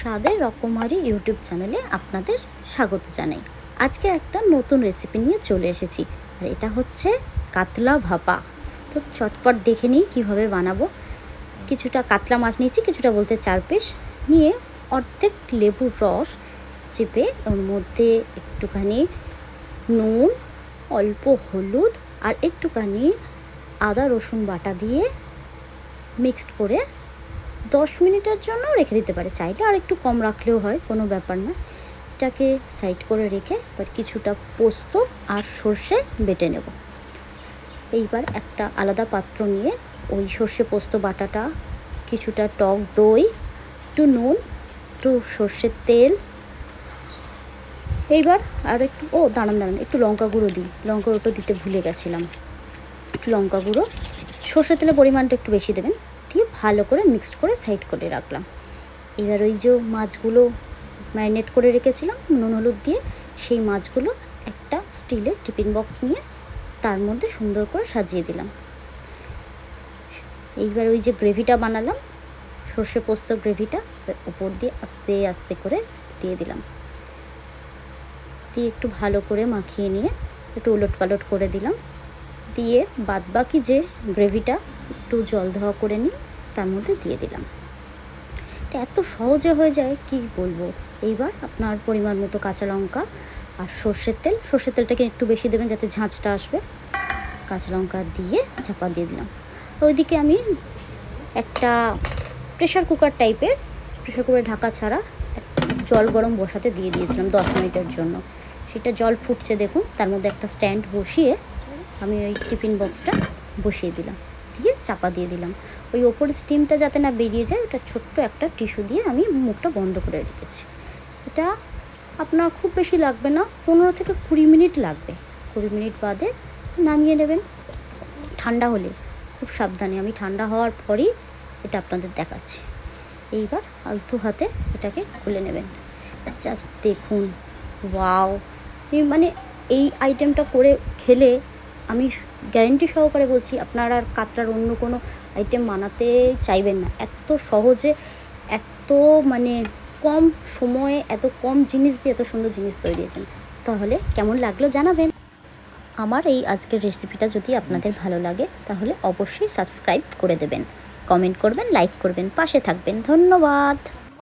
স্বাদের রকমারি ইউটিউব চ্যানেলে আপনাদের স্বাগত জানাই। আজকে একটা নতুন রেসিপি নিয়ে চলে এসেছি, আর এটা হচ্ছে কাতলা ভাপা। তো চটপট দেখে নিই কীভাবে বানাবো। কিছুটা কাতলা মাছ নিয়েছি, কিছুটা বলতে চার পিস নিয়ে অর্ধেক লেবুর রস চেপে ওর মধ্যে একটুখানি নুন, অল্প হলুদ আর একটুখানি আদা রসুন বাটা দিয়ে মিক্সড করে দশ মিনিটের জন্য রেখে দিতে পারে। চাইলে আর একটু কম রাখলেও হয়, কোনো ব্যাপার না। এটাকে সাইড করে রেখে এবার কিছুটা পোস্ত আর সর্ষে বেটে নেব। এইবার একটা আলাদা পাত্র নিয়ে ওই সর্ষে পোস্ত বাটাটা, কিছুটা টক দই, একটু নুন, একটু সর্ষের তেল। এইবার আর একটু, ও দাঁড়ান দাঁড়ান, একটু লঙ্কা গুঁড়ো দিই। লঙ্কা গুঁড়োটা দিতে ভুলে গেছিলাম। একটু লঙ্কা গুঁড়ো। সর্ষের তেলের পরিমাণটা একটু বেশি দেবেন। ভালো করে মিক্সড করে সাইড করে রাখলাম। এবার ওই যে মাছগুলো ম্যারিনেট করে রেখেছিলাম, নুন, হলুদ দিয়ে, সেই মাছগুলো একটা স্টিলের টিফিন বক্স নিয়ে তার মধ্যে সুন্দর করে সাজিয়ে দিলাম। এইবার ওই যে গ্রেভিটা বানালাম, সর্ষে পোস্ত গ্রেভিটা উপর দিয়ে আস্তে আস্তে করে দিয়ে দিলাম। দিয়ে একটু ভালো করে মাখিয়ে নিয়ে একটু উলট পালট করে দিলাম। দিয়ে বাদ বাকি যে গ্রেভিটা একটু জল ধোয়া করে নিই তার মধ্যে দিয়ে দিলাম। এটা এত সহজে হয়ে যায়, কি বলব? এইবার আপনার পরিমাণ মতো কাঁচা লঙ্কা আর সর্ষের তেল। সর্ষের তেলটাকে একটু বেশি দেবেন যাতে ঝাঁঝটা আসবে। কাঁচা লঙ্কা দিয়ে চাপা দিয়ে দিলাম। ওইদিকে আমি একটা প্রেশার কুকার টাইপের প্রেশার কুকারে ঢাকা ছাড়া জল গরম বসাতে দিয়ে দিয়েছিলাম দশ মিনিটের জন্য। সেটা জল ফুটছে দেখুন, তার মধ্যে একটা স্ট্যান্ড বসিয়ে আমি ওই টিফিন বক্সটা বসিয়ে দিলাম। দিয়ে চাপা দিয়ে দিলাম। ওই ওপরের স্টিমটা যাতে না বেরিয়ে যায়, ওটা ছোট্ট একটা টিস্যু দিয়ে আমি মুখটা বন্ধ করে রেখেছি। এটা আপনার খুব বেশি লাগবে না, পনেরো থেকে কুড়ি মিনিট লাগবে। কুড়ি মিনিট বাদে নামিয়ে নেবেন। ঠান্ডা হলে, খুব সাবধানে, আমি ঠান্ডা হওয়ার পরেই এটা আপনাদের দেখাচ্ছি। এইবার আলতু হাতে এটাকে খুলে নেবেন। জাস্ট দেখুন, ওয়াও! মানে এই আইটেমটা করে খেলে আমি গ্যারেন্টি সহকারে বলছি, আপনারা আর কাতরার অন্য কোনো আইটেম বানাতে চাইবেন না। এত সহজে, এত মানে কম সময়ে, এত কম জিনিস দিয়ে এত সুন্দর জিনিস তৈরি হয়েছেন। তাহলে কেমন লাগল জানাবেন। আমার এই আজকের রেসিপিটা যদি আপনাদের ভালো লাগে, তাহলে অবশ্যই সাবস্ক্রাইব করে দেবেন। কমেন্ট করবেন লাইক করবেন, পাশে থাকবেন। ধন্যবাদ।